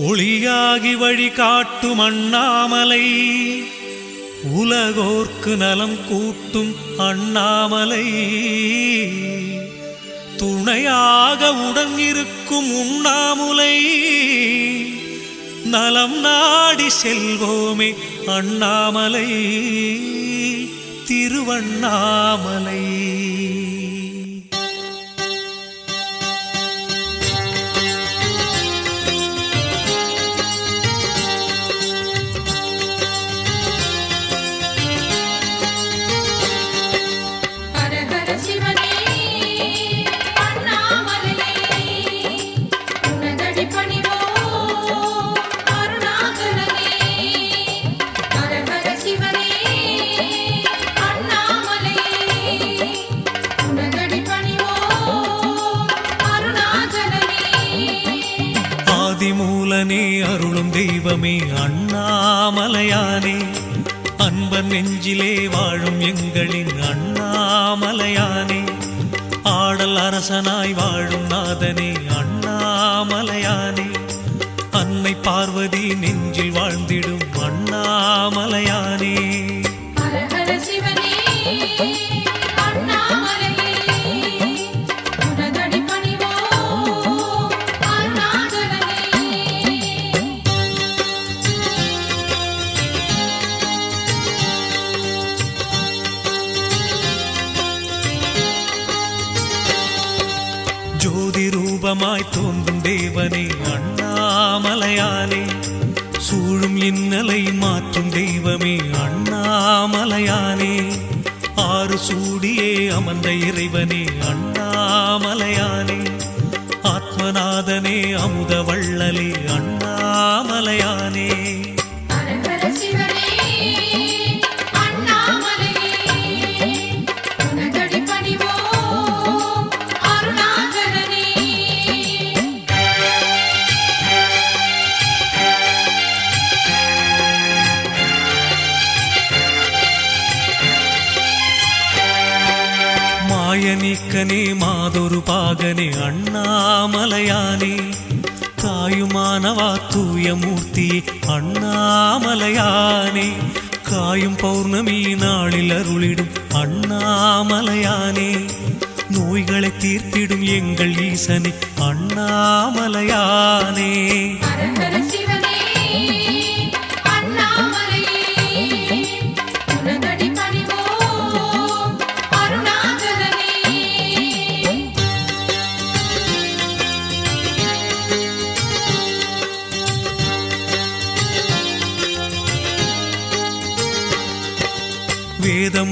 ஒளியாகி வழி காட்டும் அண்ணாமலை. உலகோர்க்கு நலம் கூட்டும் அண்ணாமலை. துணையாக உடன் இருக்கும் உண்ணாமுலை. நலம் நாடி செல்வோமே அண்ணாமலை. திருவண்ணாமலை. தெய்வமே அண்ணாமலையானே. அன்பன் நெஞ்சிலே வாழும் எங்களின் அண்ணாமலையானே. ஆடல் அரசனாய் வாழும் நாதனே அண்ணாமலையானே. அன்னை பார்வதி நெஞ்சில் வாழ்ந்திடும் அண்ணாமலையானே. ரூபமாய் தோன்றும் தேவனே அண்ணாமலையானே. சூழும் இன்னலை மாற்றும் தெய்வமே அண்ணாமலையானே. ஆறு சூடியே அமர்ந்த இறைவனே அண்ணாமலையானே. ஆத்மநாதனே அமுத வள்ளலே அண்ணாமலையானே. மாயநீக்கனே மாதொரு பாகனே அண்ணாமலையானே. காயுமானவா தூய மூர்த்தி அண்ணாமலையானே. காயும் பௌர்ணமி நாளில் அருளிடும் அண்ணாமலையானே. நோய்களை தீர்த்திடும் எங்கள் ஈசனே அண்ணாமலையானே.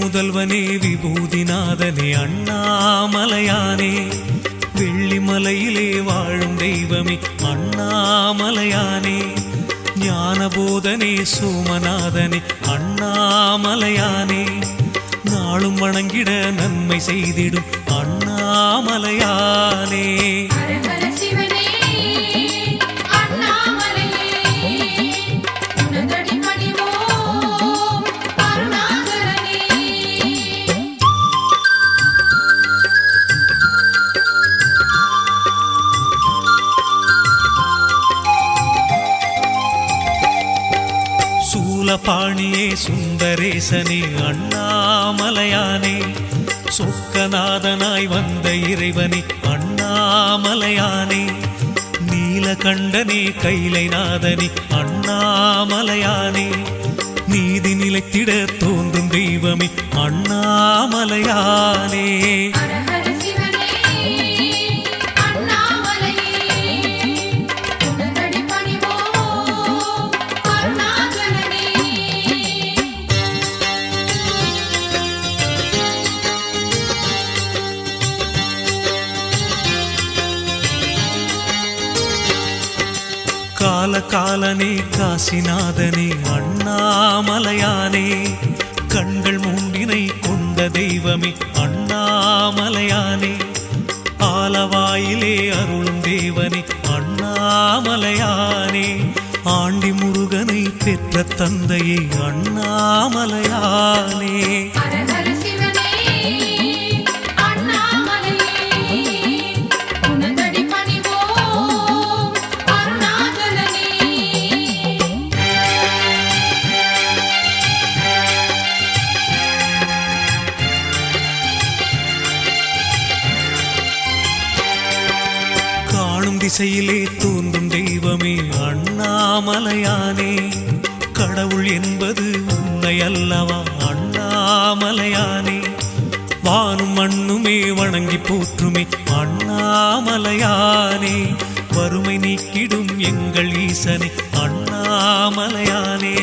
முதல்வனே விபூதிநாதனே அண்ணாமலையானே. வெள்ளிமலையிலே வாழும் தெய்வமே அண்ணாமலையானே. ஞானபோதனே சோமநாதனே அண்ணாமலையானே. நாளும் வணங்கிட நன்மை செய்திடும் அண்ணாமலையானே. பாணியே சுந்தரேசனே அண்ணாமலையானே. சொக்கநாதனாய் வந்த இறைவனே அண்ணாமலையானே. நீலகண்டனே கைலைநாதனே அண்ணாமலையானே. நீதி நிலைத்திட தோன்றும் தெய்வமே அண்ணாமலையானே. கால காலனே காசிநாதனே அண்ணாமலையானே. கண்கள் மூண்டினை கொண்ட தெய்வமே அண்ணாமலையானே. ஆலவாயிலே அருளும் தேவனே அண்ணாமலையானே. ஆண்டி முருகனை பெற்ற தந்தையே அண்ணாமலையானே. அதிசையிலே தோன்றும் தெய்வமே அண்ணாமலையானே. கடவுள் என்பது உன்னை அல்லவா அண்ணாமலையானே. வானும் மண்ணுமே வணங்கி போற்றுமே அண்ணாமலையானே. வறுமை நீக்கிடும் எங்கள் ஈசனே அண்ணாமலையானே.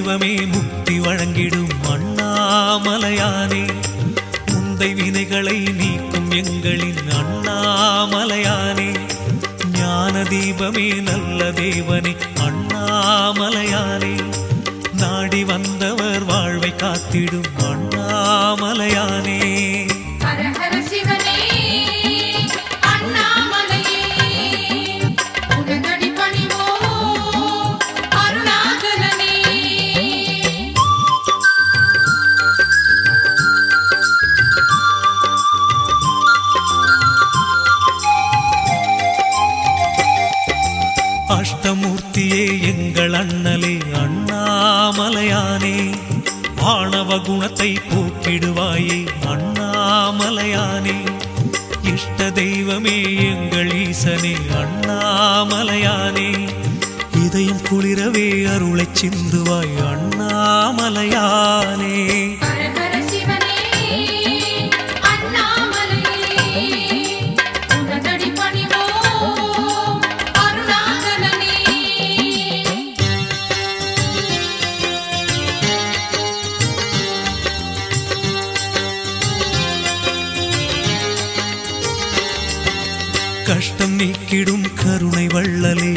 தெய்வமே முக்தி வழங்கிடும் அண்ணாமலையானே. முந்தை வினைகளை நீக்கும் எங்களின் அண்ணாமலையானே. ஞான தீபமே நல்ல தேவனே அண்ணாமலையானே. நாடி வந்தவர் வாழ்வை காத்திடும் அண்ணாமலையானே. அஷ்டமூர்த்தியே எங்கள் அண்ணலே அண்ணாமலையானே. ஆணவ குணத்தை போக்கிடுவாயே அண்ணாமலையானே. இஷ்ட தெய்வமே எங்கள் ஈசனே அண்ணாமலையானே. இதயம் குளிரவே அருளை சிந்துவாய் அண்ணாமலையானே.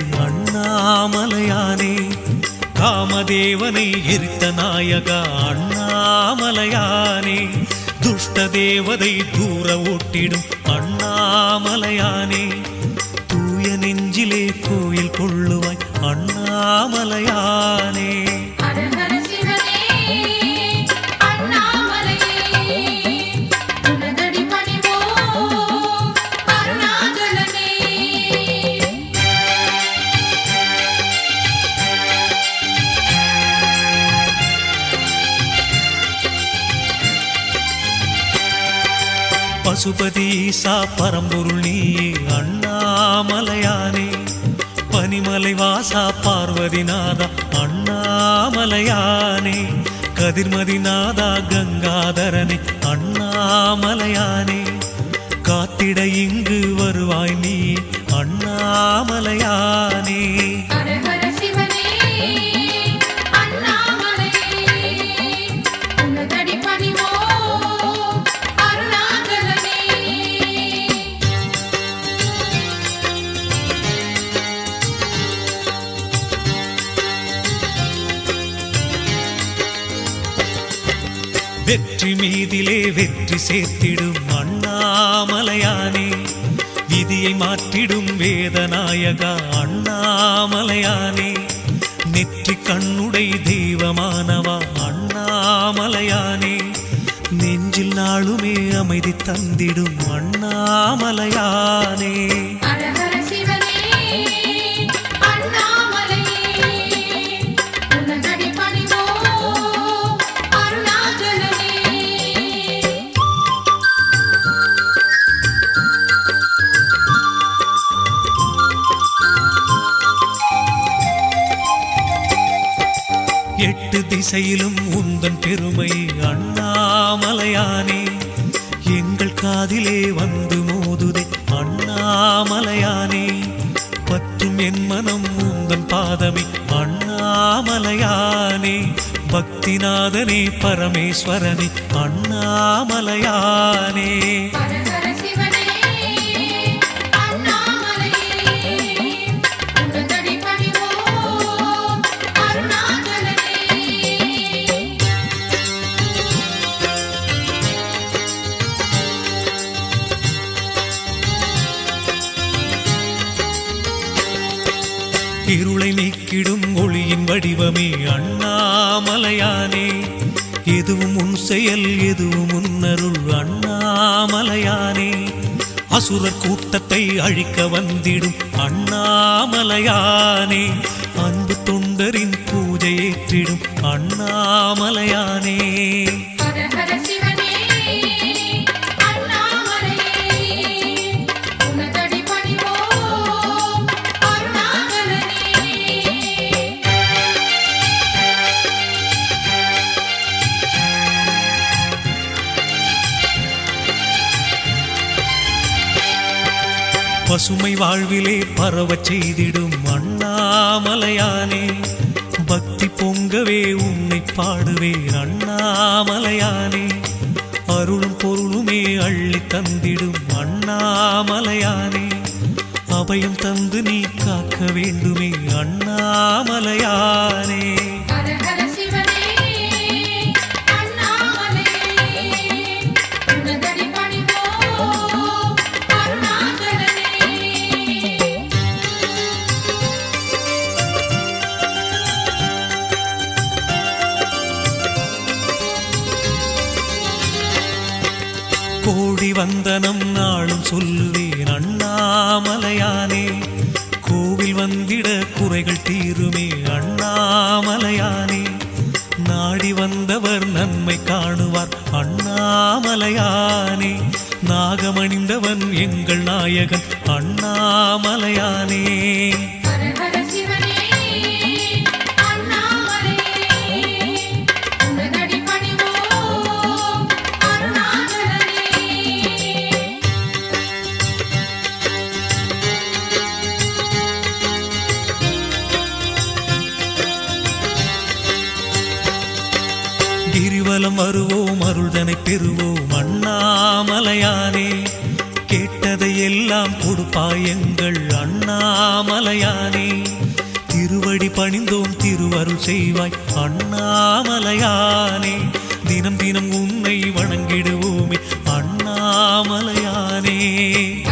அண்ணாமலையானே காமதேவனை எரித்த நாயகா அண்ணாமலையானே துஷ்ட தேவதை தூர ஓட்டிடும் அண்ணாமலையானே தூய நெஞ்சிலே கோயில் கொள்ளுவாய் அண்ணாமலையானே. பசுபதீசா பரம்பொருள் நீயே அண்ணாமலையானே. பனிமலை வாசா பார்வதிநாதா அண்ணாமலையானே. கதிர்மதிநாதா கங்காதரனே அண்ணாமலையானே. காத்திட இங்கு வருவாய் நீ அண்ணாமலையானே. வெற்றி மீதிலே வெற்றி சேர்த்திடும் அண்ணாமலையானே. விதியை மாற்றிடும் வேதநாயகா அண்ணாமலையானே. நெற்றி கண்ணுடை தெய்வமானவா அண்ணாமலையானே. நெஞ்சில் நாளுமே அமைதி தந்திடும் அண்ணாமலையானே. எட்டு திசையிலும் உந்தன் பெருமை அண்ணாமலையானே. எங்கள் காதிலே வந்து மோதுதே அண்ணாமலையானே. பற்றும் என் மனம் உந்தன் பாதமே அண்ணாமலையானே. பக்திநாதனே பரமேஸ்வரனே அண்ணாமலையானே. வடிவமே அண்ணாமலையானே. எதுவும் உன் செயல் எதுவும் உன்னருள் அண்ணாமலையானே. அசுரர் கூட்டத்தை அழிக்க வந்திடும் அண்ணாமலையானே. அன்பு தொண்டரின் பூஜை ஏற்றிடும் அண்ணாமலையானே. பசுமை வாழ்விலே பரவச் செய்திடும் அண்ணாமலையானே. பக்தி பொங்கவே உன்னை பாடுவேன் அண்ணாமலையானே. அருளும் பொருளுமே அள்ளி தந்திடும் அண்ணாமலையானே. அபயம் தந்து நீ காக்க வேண்டுமே அண்ணாமலையானே. வந்தனம் நாளும் சொல்லுவேன் அண்ணாமலையானே கோவில் வந்திட குறைகள் தீருமே அண்ணாமலையானே. நாடி வந்தவர் நன்மை காணுவார் அண்ணாமலையானே. நாகமணிந்தவன் எங்கள் நாயகன் அண்ணாமலையானே. எல்லாம் கொடுப்பாய் எங்கள் அண்ணாமலையானே. திருவடி பணிந்தோம் திருவருள் செய்வாய் அண்ணாமலையானே. தினம் தினம் உன்னை வணங்கிடுவோமே அண்ணாமலையானே.